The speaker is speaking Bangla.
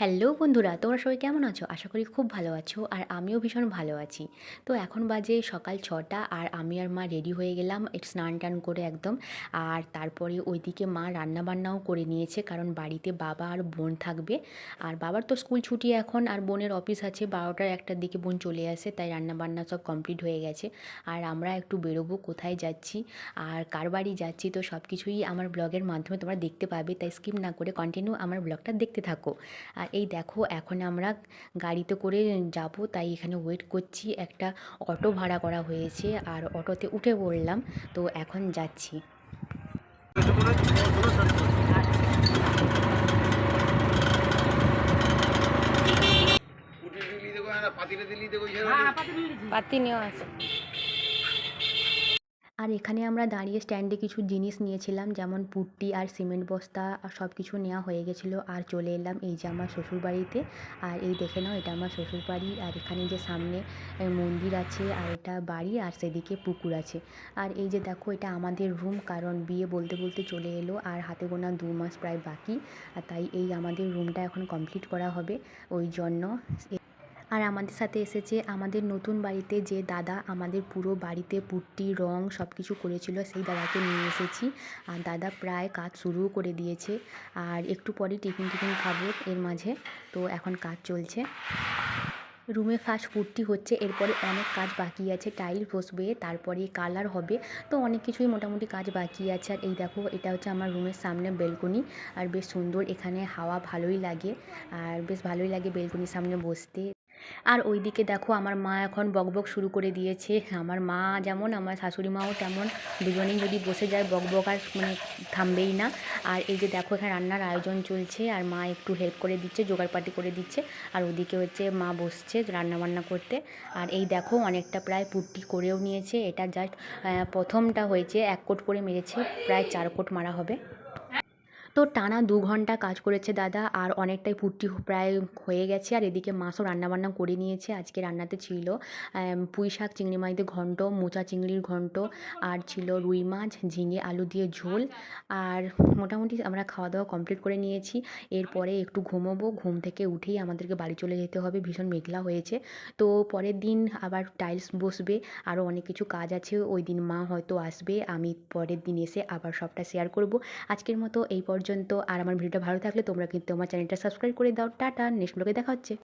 হ্যালো বন্ধুরা, তোমরা সবাই কেমন আছো? আশা করি খুব ভালো আছো আর আমিও ভীষণ ভালো আছি। তো এখন বাজে সকাল ছটা আর আমি আর মা রেডি হয়ে গেলাম স্নান টান করে একদম। আর তারপরে ওইদিকে মা রান্না বান্নাও করে নিয়েছে কারণ বাড়িতে বাবা আর বোন থাকবে। আর বাবার তো স্কুল ছুটি এখন আর বোনের অফিস আছে, বারোটার একটার দিকে বোন চলে আসে, তাই রান্না বান্না সব কমপ্লিট হয়ে গেছে। আর আমরা একটু বেরোবো, কোথায় যাচ্ছি আর কার বাড়ি যাচ্ছি, তো সব কিছুই আমার ব্লগের মাধ্যমে তোমরা দেখতে পাবে, তাই স্কিপ না করে কন্টিনিউ আমার ব্লগটা দেখতে থাকো। আর এই দেখো এখন আমরা গাড়িতে করে যাব তাই এখানে ওয়েট করছি। একটা অটো ভাড়া করা হয়েছে আর অটোতে উঠে পড়লাম তো এখন যাচ্ছি। উঠে দিলি দেখো না পাতিলে দিলি দেখো পাতি নেওয়া আছে। আর এখানে আমরা দাঁড়িয়ে স্ট্যান্ডে কিছু জিনিস নিয়েছিলাম, যেমন পুট্টি আর সিমেন্ট বস্তা, আর সব কিছু নেওয়া হয়ে গেছিল। আর চলে এলাম এই যে আমার শ্বশুরবাড়িতে। আর এই দেখে নাও, এটা আমার শ্বশুরবাড়ি। আর এখানে যে সামনে মন্দির আছে, আর এটা বাড়ি, আর সেদিকে পুকুর আছে। আর এই যে দেখো, এটা আমাদের রুম কারণ বিয়ে বলতে বলতে চলে এলো, আর হাতে গোনা দু মাস প্রায় বাকি। আর তাই এই আমাদের রুমটা এখন কমপ্লিট করা হবে। ওই জন্য আর আমাদের সাথে এসেছে আমাদের নতুন বাড়িতে যে দাদা, আমাদের পুরো বাড়িতে পুট্টি, রং সব কিছু করেছিল, সেই দাদাকে নিয়ে এসেছি। আর দাদা প্রায় কাজ শুরুও করে দিয়েছে। আর একটু পরেই টিফিন টিফিন খাব এর মাঝে। তো এখন কাজ চলছে। রুমে ফার্স্ট পুট্টি হচ্ছে, এরপরে অনেক কাজ বাকি আছে। টাইল বসবে তারপরে কালার হবে। তো অনেক কিছুই মোটামুটি কাজ বাকি আছে। আর এই দেখো, এটা হচ্ছে আমার রুমের সামনে বেলকনি। আর বেশ সুন্দর এখানে হাওয়া ভালোই লাগে। আর বেশ ভালোই লাগে বেলকনির সামনে বসতে। আর ওইদিকে দেখো আমার মা এখন বকবক শুরু করে দিয়েছে। আমার মা যেমন, আমার শাশুড়ি মাও তেমন। দুজনেই যদি বসে যায় বকবক আর মানে থামবেই না। আর এই যে দেখো এখানে রান্নার আয়োজন চলছে আর মা একটু হেল্প করে দিচ্ছে জোগাড়পাটি করে দিচ্ছে। আর ওদিকে হচ্ছে মা বসছে রান্না বান্না করতে। আর এই দেখো অনেকটা প্রায় পুট্টি করেও নিয়েছে। এটা জাস্ট প্রথমটা হয়েছে এক কোট করে মেরেছে, প্রায় চার কোট মারা হবে। তো টানা দু ঘণ্টা কাজ করেছে দাদা, আর অনেকটাই পুট্টি প্রায় হয়ে গেছে। আর এদিকে মাছও রান্নাবান্না করে নিয়েছে, আজকে রান্নাতে ছিল পুঁই শাক, চিংড়ি মাছ দিয়ে ঘন্ট, মোচা চিংড়ির ঘন্ট, আর ছিল রুই মাছ, ঝিঙে, আলু দিয়ে ঝোল, আর মোটামুটি আমরা খাওয়া দাওয়া কমপ্লিট করে নিয়েছি। এরপরে একটু ঘুমোবো, ঘুম থেকে উঠেই আমাদেরকে বাড়ি চলে যেতে হবে, ভীষণ মেঘলা হয়েছে। তো পরের দিন আবার টাইলস বসবে, আরও অনেক কিছু কাজ আছে, ওই দিন মা হয়তো আসবে, আমি পরের দিন এসে আবার সবটা শেয়ার করব। আজকের মতো এই পর্যন্ত। আর আমার ভিডিওটা ভালো থাকলে তোমরা কিন্তু আমার চ্যানেলটা সাবস্ক্রাইব করে দাও। টাটা, নেক্সট ব্লগে দেখা হচ্ছে।